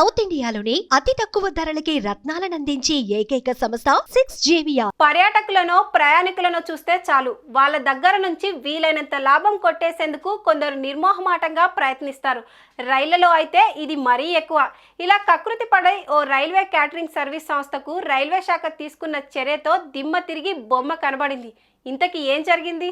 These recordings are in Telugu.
సౌత్ ఇండియాలోని అతి తక్కువ ధరలకి రత్నాలనందించే ఏకైక సంస్థ సిక్స్ జేవియా పర్యాటకులను ప్రయాణికులను చూస్తే చాలు. వాళ్ళ దగ్గర నుంచి వీలైనంత లాభం కొట్టేసేందుకు కొందరు నిర్మోహమాటంగా ప్రయత్నిస్తారు. రైళ్ళలో అయితే ఇది మరీ ఎక్కువ. ఇలా కకృతి పడై ఓ రైల్వే క్యాటరింగ్ సర్వీస్ సంస్థకు రైల్వే శాఖ తీసుకున్న చర్యతో దిమ్మ తిరిగి బొమ్మ కనబడింది. ఇంతకీ ఏం జరిగింది?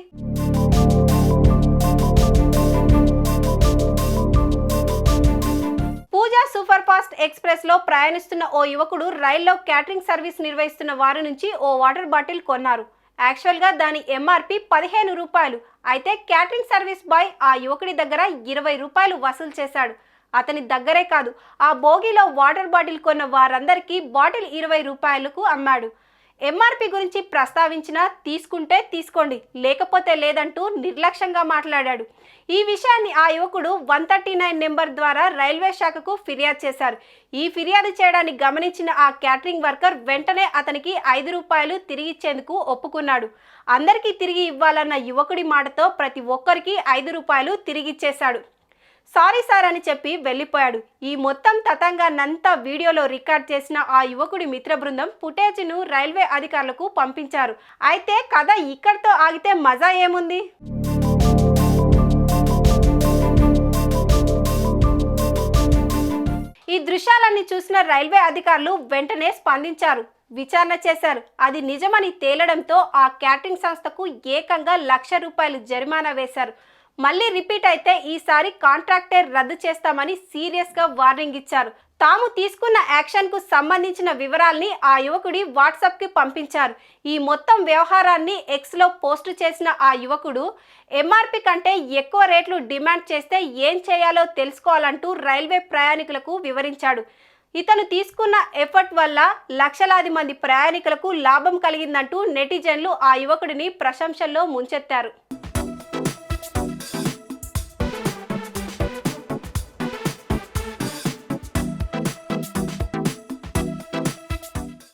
ఎక్స్ప్రెస్లో ప్రయాణిస్తున్న ఓ యువకుడు రైల్లో క్యాటరింగ్ సర్వీస్ నిర్వహిస్తున్న వారి నుంచి ఓ వాటర్ బాటిల్ కొన్నారు. యాక్చువల్గా దాని ఎంఆర్పి పదిహేను రూపాయలు. అయితే క్యాటరింగ్ సర్వీస్ బాయ్ ఆ యువకుడి దగ్గర ఇరవై రూపాయలు వసూలు చేశాడు. అతని దగ్గరే కాదు ఆ బోగిలో వాటర్ బాటిల్ కొన్న వారందరికీ బాటిల్ ఇరవై రూపాయలకు అమ్మాడు. ఎంఆర్పి గురించి ప్రస్తావించినా తీసుకుంటే తీసుకోండి లేకపోతే లేదంటూ నిర్లక్ష్యంగా మాట్లాడాడు. ఈ విషయాన్ని ఆ యువకుడు వన్ థర్టీ నైన్ నెంబర్ ద్వారా రైల్వే శాఖకు ఫిర్యాదు చేశారు. ఈ ఫిర్యాదు చేయడాన్ని గమనించిన ఆ క్యాటరింగ్ వర్కర్ వెంటనే అతనికి ఐదు రూపాయలు తిరిగి ఇచ్చేందుకు ఒప్పుకున్నాడు. అందరికీ తిరిగి ఇవ్వాలన్న యువకుడి మాటతో ప్రతి ఒక్కరికి ఐదు రూపాయలు తిరిగిచ్చేశాడు సారీ సార్ అని చెప్పి వెళ్ళిపోయాడు. ఈ మొత్తం తతంగాన్నంతా వీడియోలో రికార్డ్ చేసిన ఆ యువకుడి మిత్ర బృందం ఫుటేజ్ను రైల్వే అధికారులకు పంపించారు. అయితే కథ ఇక్కడితో ఆగితే మజా ఏముంది? ఈ దృశ్యాలన్నీ చూసిన రైల్వే అధికారులు వెంటనే స్పందించారు. విచారణ చేశారు. అది నిజమని తేలడంతో ఆ క్యాటరింగ్ సంస్థకు ఏకంగా లక్ష రూపాయలు జరిమానా వేశారు. మళ్ళీ రిపీట్ అయితే ఈసారి కాంట్రాక్టే రద్దు చేస్తామని సీరియస్గా వార్నింగ్ ఇచ్చారు. తాము తీసుకున్న యాక్షన్కు సంబంధించిన వివరాల్ని ఆ యువకుడి వాట్సాప్కి పంపించారు. ఈ మొత్తం వ్యవహారాన్ని ఎక్స్లో పోస్టు చేసిన ఆ యువకుడు ఎంఆర్పి కంటే ఎక్కువ రేట్లు డిమాండ్ చేస్తే ఏం చేయాలో తెలుసుకోవాలంటూ రైల్వే ప్రయాణికులకు వివరించాడు. ఇతను తీసుకున్న ఎఫర్ట్ వల్ల లక్షలాది మంది ప్రయాణికులకు లాభం కలిగిందంటూ నెటిజన్లు ఆ యువకుడిని ప్రశంసల్లో ముంచెత్తారు.